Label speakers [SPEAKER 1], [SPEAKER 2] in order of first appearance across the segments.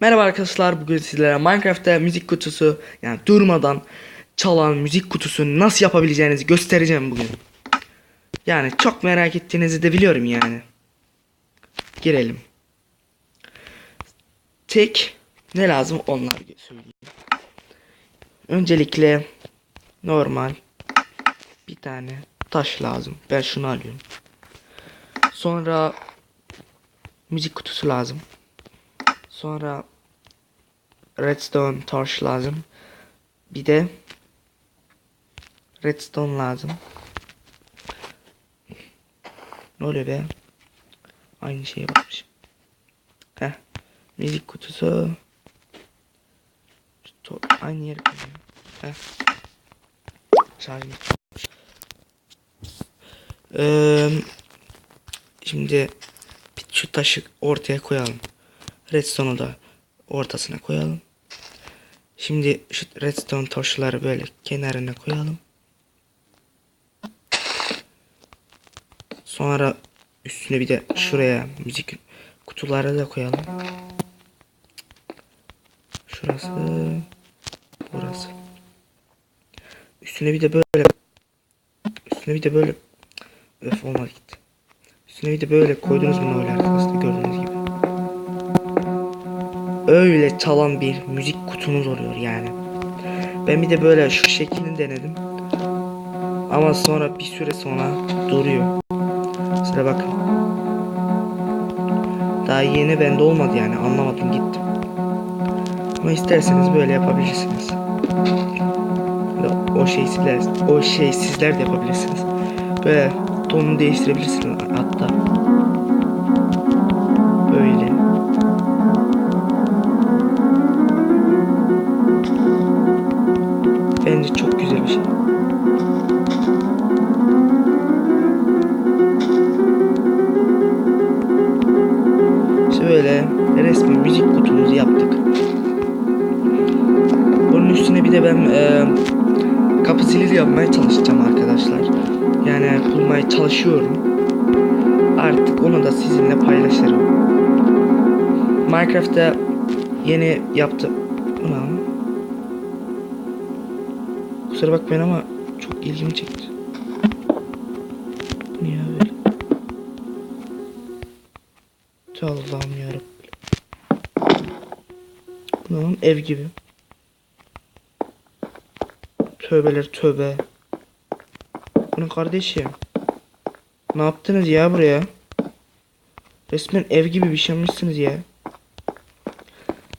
[SPEAKER 1] Merhaba arkadaşlar bugün sizlere Minecraft'ta müzik kutusu yani durmadan çalan müzik kutusunu nasıl yapabileceğinizi göstereceğim bugün. Yani çok merak ettiğinizi de biliyorum yani. Girelim. Tek ne lazım onlar söyleyeyim. Öncelikle normal bir tane taş lazım. Ben şunu alıyorum. Sonra müzik kutusu lazım. Sonra redstone torch lazım. Bir de redstone lazım. Ne oluyor be? Aynı şeye bakmışım. Heh. Müzik kutusu. To aynı yere koyuyorum. Heh. Şarj Ee, şimdi şu taşı ortaya koyalım. Redstone'u da ortasına koyalım. Şimdi şu redstone taşları böyle kenarına koyalım. Sonra üstüne bir de şuraya müzik kutuları da koyalım. Şurası, burası. Üstüne bir de böyle üstüne bir de böyle öf olmadı gitti. Üstüne bir de böyle koydunuz mu öyle arkadaşlar gördüğünüz gibi öyle çalan bir müzik kutunuz oluyor yani. Ben bir de böyle şu şeklini denedim. Ama sonra bir süre sonra duruyor. Sıra bakın. Daha yeni bende olmadı yani anlamadım gittim. Ama isterseniz böyle yapabilirsiniz. O şey sizler, o şey sizler de yapabilirsiniz. Böyle tonunu değiştirebilirsiniz hatta. Bence çok güzel bir şey. Şöyle resmi müzik kutumuzu yaptık. Bunun üstüne bir de ben e, kapı zili yapmaya çalışacağım arkadaşlar. Yani bulmaya çalışıyorum. Artık onu da sizinle paylaşırım. Minecraft'ta yeni yaptım. Kusura bakmayın ama çok ilgimi çekti. Bu niye böyle? Allah'ım yarabbim. Bu lan? ev gibi. Tövbeler tövbe. Bunun kardeşim. Ne yaptınız ya buraya? Resmen ev gibi bir şey yapmışsınız ya.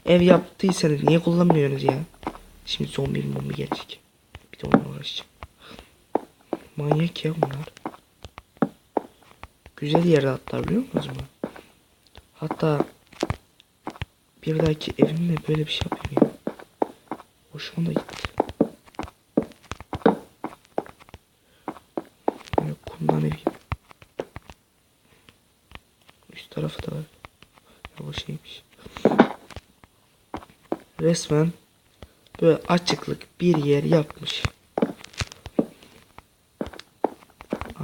[SPEAKER 1] Ev yaptıysanız niye kullanmıyorsunuz ya? Şimdi zombi mi gelecek. Uğraşacağım. Manyak ya bunlar. Güzel yerde hatta biliyor musunuz mu? Hatta bir dahaki evimde böyle bir şey yapayım ya. Hoşuma da gitti. Böyle kumdan ev. Üst tarafı da var. Ya o şeymiş. Resmen böyle açıklık bir yer yapmış.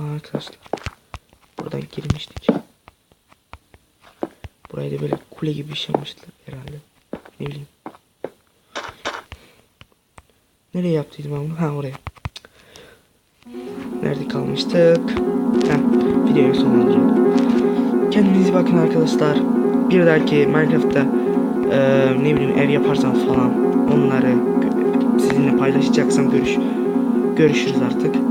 [SPEAKER 1] Arkadaşlar buradan girmiştik. Burayı da böyle kule gibi bir şey herhalde. Ne bileyim. Nereye yaptıydım ben bunu? Ha oraya. Nerede kalmıştık? Ha, videoyu sonlandırıyorum. Kendinize bakın arkadaşlar. Bir dahaki Minecraft'ta eee, ne bileyim ev yaparsam falan onları sizinle paylaşacaksam görüş görüşürüz artık.